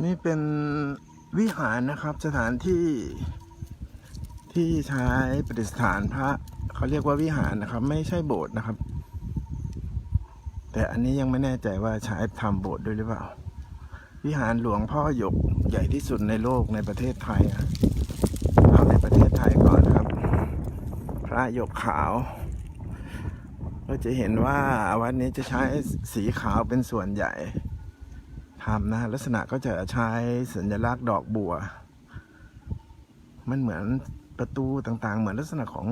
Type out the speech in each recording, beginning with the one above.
นี่เป็นวิหารนะครับสถานที่ที่ใช้ประดิษฐานพระเขาเรียกว่าวิหารนะครับ ไม่ใช่โบสถ์นะครับ แต่อันนี้ยังไม่แน่ใจว่าใช้ทำโบสถ์ด้วยหรือเปล่า วิหารหลวงพ่อหยกใหญ่ที่สุดในโลกในประเทศไทยอะเอาในประเทศไทยก่อนครับ พระหยกขาว ก็จะเห็นว่าวัดนี้จะใช้สีขาวเป็นส่วนใหญ่ ทำนะ ลักษณะก็จะใช้สัญลักษณ์ดอกบัว มันเหมือนประตูต่างๆ เหมือนลักษณะของ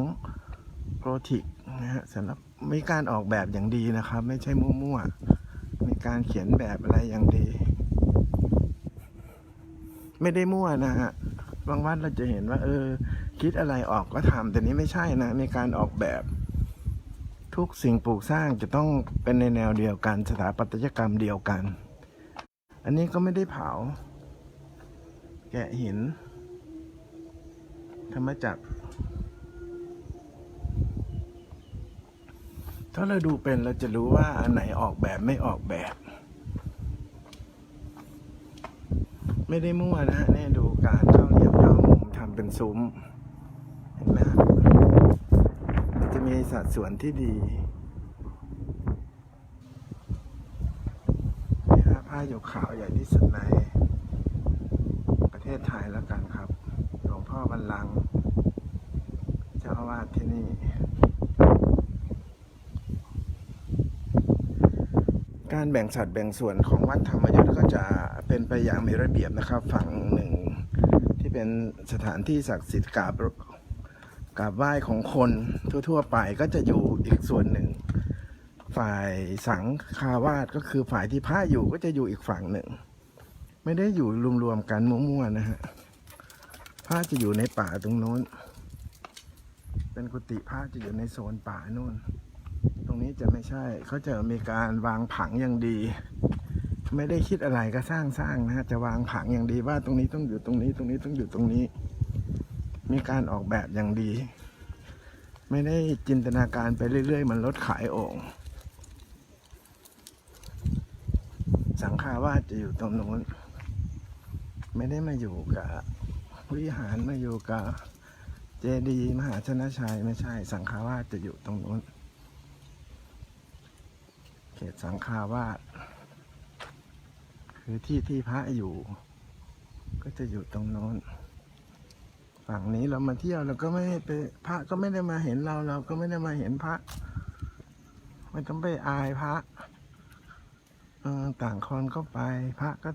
โปรติกนะฮะสำหรับมีการออกแบบอย่างดีนะครับ ไม่ใช่มั่วๆ มีการเขียนแบบอะไรอย่างดี ไม่ได้มั่วนะฮะบางวัดเราจะเห็นว่า เออ คิดอะไรออกก็ทำแต่นี้ไม่ใช่นะ มีการออกแบบทุกสิ่งปลูกสร้างจะต้องเป็นในแนวเดียวกัน สถาปัตยกรรมเดียวกัน อันนี้ก็ไม่ได้เผา แกะหินธรรมจักร ถ้าเราดูเป็นเราจะรู้ว่าอันไหนออกแบบไม่ออกแบบ ไม่ได้มั่วนะฮะนี่ดูการเข้าเรียบย่อมุมทำเป็นซุ้ม เห็นไหมจะมีสัดส่วนที่ดีนี่ฮะ ผ้าหยกขาวใหญ่ที่สุดใน ประเทศไทยแล้วกันครับ หลวงพ่อบันลัง เจ้าอาวาสที่นี่ การแบ่งสัดแบ่งส่วนของวัดธรรมยุทธ์ก็จะเป็นไปอย่างมีระเบียบนะครับ ฝั่งหนึ่งที่เป็นสถานที่ศักดิ์สิทธิ์กราบกราบไหว้ของคนทั่ว ๆ ไปก็จะอยู่อีกส่วนหนึ่ง ฝ่ายสังฆาวาสก็คือฝ่ายที่พระอยู่ก็จะอยู่อีกฝั่งหนึ่ง ไม่ได้อยู่รวมๆกันมั่วๆนะฮะพระจะอยู่ในป่าตรงโน้น เป็นกุฏิพระจะอยู่ในโซนป่าโน่น ตรงนี้จะไม่ใช่เขาจะมีการวางผังอย่างดี ไม่ได้คิดอะไรก็สร้างสร้างนะฮะจะวางผังอย่างดีว่าตรงนี้ต้องอยู่ตรงนี้ตรงนี้ต้องอยู่ตรงนี้ มีการออกแบบอย่างดี ไม่ได้จินตนาการไปเรื่อยๆมันรถขายโอ่ง สังฆาวาสจะอยู่ตรงนู้น ไม่ได้มาอยู่กับวิหารมาอยู่กับเจดีย์มหาชนะชัยไม่ใช่ สังฆาวาสจะอยู่ตรงนู้น เขตสังฆาวาสคือที่ที่พระอยู่ ก็จะอยู่ตรงโน้น ฝั่งนี้เรามาเที่ยวเราก็ไม่ไปพระก็ไม่ได้มาเห็นเราเราก็ไม่ได้มาเห็นพระไม่ต้องไปอายพระ ต่างคนก็ไปพระก็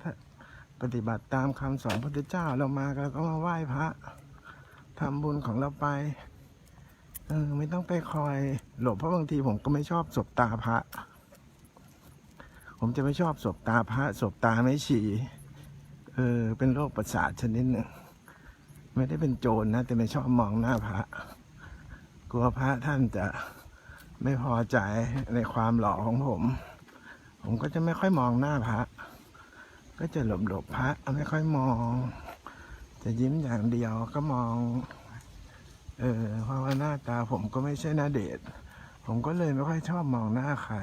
ปฏิบัติตามคำสอนพระพุทธเจ้าเรามาเราก็มาไหว้พระทำบุญของเราไปเออไม่ต้องไปคอยหลบเพราะบางทีผมก็ไม่ชอบสบตาพระ ผมจะไม่ชอบสบตาพระสบตาไม่ฉี่เออเป็นโรคประสาทชนิดหนึ่งไม่ได้เป็นโจรนะแต่ไม่ชอบมองหน้าพระ กลัวพระท่านจะไม่พอใจในความหล่อของผม ผมก็จะไม่ค่อยมองหน้าพระ ก็จะหลบหลบๆพระไม่ค่อยมอง จะยิ้มอย่างเดียวก็มอง เออเพราะว่าหน้าตาผมก็ไม่ใช่หน้าเดชผมก็เลยไม่ค่อยชอบมองหน้าใคร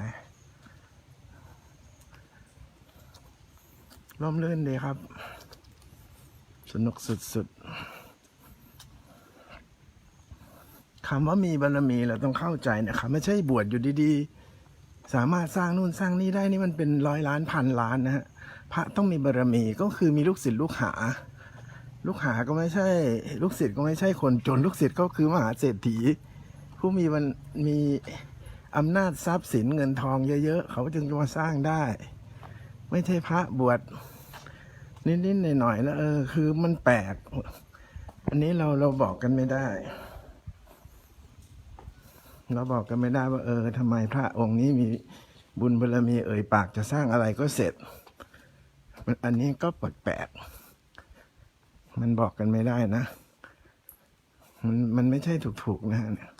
ร่มรื่นดีครับ สนุกสุดๆคำว่ามีบารมีเราต้องเข้าใจนะครับ ไม่ใช่บวชอยู่ดีๆ สามารถสร้างนู่นสร้างนี่ได้นี่มันเป็นร้อยล้านพันล้านนะฮะพระต้องมีบารมีก็คือมีลูกศิษย์ลูกหา ลูกหาก็ไม่ใช่ ลูกศิษย์ก็ไม่ใช่คนจนลูกศิษย์ก็คือมหาเศรษฐี ผู้มีวันมีอำนาจทรัพย์สินเงินทองเยอะ ๆ เขาจึงจะมาสร้างได้ ไม่ใช่พระบวชนิดๆหน่อยๆแล้วเออคือมันแปลก อันนี้เราเราบอกกันไม่ได้ เราบอกกันไม่ได้ว่า เออทำไมพระองค์นี้มีบุญบารมีเอ่ยปากจะสร้างอะไรก็เสร็จ มันอันนี้ก็แปลกมันบอกกันไม่ได้นะ มันมันไม่ใช่ถูกๆนะฮะเนี่ย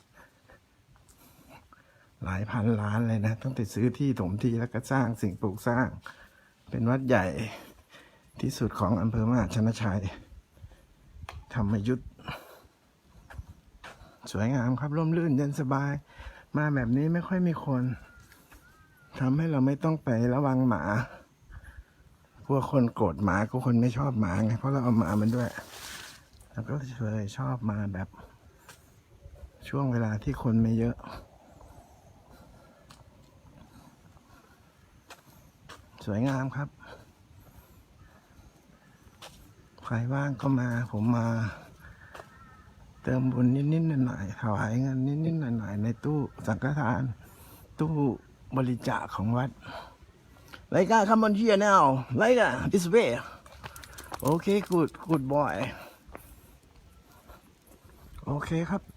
หลายพันล้านเลยนะต้องไปซื้อที่ถมที่แล้วก็สร้างสิ่งปลูกสร้าง เป็นวัดใหญ่ที่สุดของอำเภอมหาชนชัย ธรรมยุทธ สวยงามครับร่มรื่นเย็นสบาย มาแบบนี้ไม่ค่อยมีคนทำให้เราไม่ต้องไประวังหมาพวกคนโกรธหมาก็คนไม่ชอบหมาไงเพราะเราเอาหมามันด้วยแล้วก็เลยชอบมาแบบ ช่วงเวลาที่คนไม่เยอะ สวยงามครับ ใครว่างก็มาผมมา เติมบุญนิดๆหน่อยๆถวายเงินนิดๆหน่อยๆในตู้สังฆทาน ตู้บริจาคของวัดไลกาคัมบอนเชียแนวไลกา this way โอเค good good boy โอเคครับ